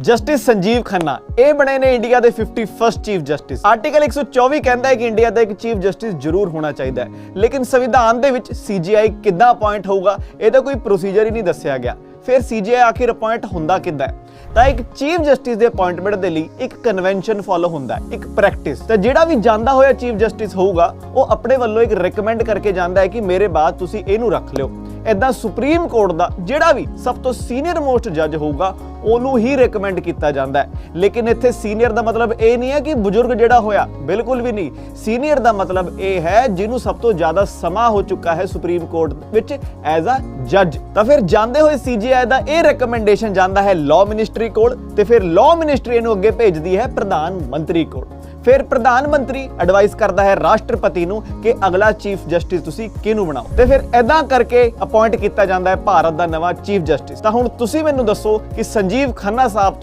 Justice Sanjeev Khanna, ਇਹ ਬਣੇ ਨੇ ਇੰਡੀਆ ਦੇ 51st ਚੀਫ ਜਸਟਿਸ। ਆਰਟੀਕਲ 124 ਕਹਿੰਦਾ ਹੈ ਕਿ ਇੰਡੀਆ ਦਾ ਇੱਕ ਚੀਫ ਜਸਟਿਸ ਜ਼ਰੂਰ ਹੋਣਾ ਚਾਹੀਦਾ ਹੈ। ਲੇਕਿਨ ਸੰਵਿਧਾਨ ਦੇ ਵਿੱਚ ਸੀਜੀਆਈ ਕਿੱਦਾਂ ਅਪਾਇੰਟ ਹੋਊਗਾ ਇਹਦਾ ਕੋਈ ਪ੍ਰੋਸੀਜਰ ਹੀ ਨਹੀਂ ਦੱਸਿਆ ਗਿਆ। ਫਿਰ ਸੀਜੀਆਈ ਆਖਿਰ ਅਪਾਇੰਟ ਹੁੰਦਾ ਕਿੱਦਾਂ ਤਾਂ ਇੱਕ ਚੀਫ ਜਸਟਿਸ ਦੇ ਅਪਾਇੰਟਮੈਂਟ ਦੇ ਲਈ ਇੱਕ ਕਨਵੈਨਸ਼ਨ ਫਾਲੋ ਹੁੰਦਾ ਹੈ, ਇੱਕ ਪ੍ਰੈਕਟਿਸ ਤਾਂ ਜਿਹੜਾ ਵੀ ਜਾਂਦਾ ਹੋਇਆ ਚੀਫ ਜਸਟਿਸ ਹੋਊਗਾ, ਉਹ ਆਪਣੇ ਵੱਲੋਂ ਇੱਕ ਰეკਮੈਂਡ ਕਰਕੇ ਜਾਂਦਾ ਹੈ ਕਿ ਮੇਰੇ ਬਾਅਦ ਤੁਸੀਂ ਇਹਨੂੰ ਰੱਖ ਲਿਓ। ਇਦਾਂ ਸੁਪਰੀਮ ਕੋਰਟ ਦਾ ਜਿਹੜਾ ਵੀ ਸਭ ਤੋਂ ਸੀਨੀਅਰ ਮੋਸਟ ਜੱਜ ਹੋਊਗਾ, ਉਹਨੂੰ ਹੀ ਰეკਮੈਂਡ ਕੀਤਾ ਜਾਂਦਾ ਹੈ। ਲੇਕਿਨ ਇੱਥੇ ਸੀਨੀਅਰ ਦਾ ਮਤਲਬ ਇਹ ਨਹੀਂ ਹੈ ਕਿ ਬਜ਼ੁਰਗ ਜਿਹੜਾ ਹੋਇਆ, ਬਿਲਕੁਲ ਵੀ ਨਹੀਂ। ਸੀਨੀਅਰ ਦਾ ਮਤਲਬ ਇਹ ਹੈ, ਜਿਹਨੂੰ ਸਭ ਤੋਂ ਜ਼ਿਆਦਾ ਸਮਾਂ ਹੋ ਚੁੱਕਾ ਹੈ ਸੁਪਰੀਮ ਕੋਰਟ ਵਿੱਚ ਐਜ਼ ਅ ਜੱਜ ਤਾਂ ਫਿਰ ਜਾਂਦੇ ਹੋਏ ਸੀਜੀਆਈ ਦਾ ਇਹ ਰეკਮੈਂਡੇਸ਼ਨ ਜਾਂਦਾ ਹੈ ਲਾਅ ਮਿਨਿਸਟਰੀ ਕੋਲ, ਤੇ ਫਿਰ ਲਾਅ ਮਿਨਿਸਟਰੀ ਇਹਨੂੰ ਅੱਗੇ ਭੇਜਦੀ ਹੈ ਪ੍ਰਧਾਨ ਮੰਤਰੀ ਕੋਲ। ਫਿਰ ਪ੍ਰਧਾਨ ਮੰਤਰੀ ਐਡਵਾਈਸ ਕਰਦਾ ਹੈ ਰਾਸ਼ਟਰਪਤੀ ਨੂੰ ਕਿ ਅਗਲਾ ਚੀਫ ਜਸਟਿਸ ਤੁਸੀਂ ਕਿਹਨੂੰ ਬਣਾਓ? ਤੇ ਫਿਰ ਐਦਾਂ ਕਰਕੇ ਅਪਾਇੰਟ ਕੀਤਾ ਜਾਂਦਾ ਹੈ ਭਾਰਤ ਦਾ ਨਵਾਂ ਚੀਫ ਜਸਟਿਸ ਤਾਂ ਹੁਣ ਤੁਸੀਂ ਮੈਨੂੰ ਦੱਸੋ ਕਿ ਸੰਜੀਵ ਖੰਨਾ ਸਾਹਿਬ ਤੋਂ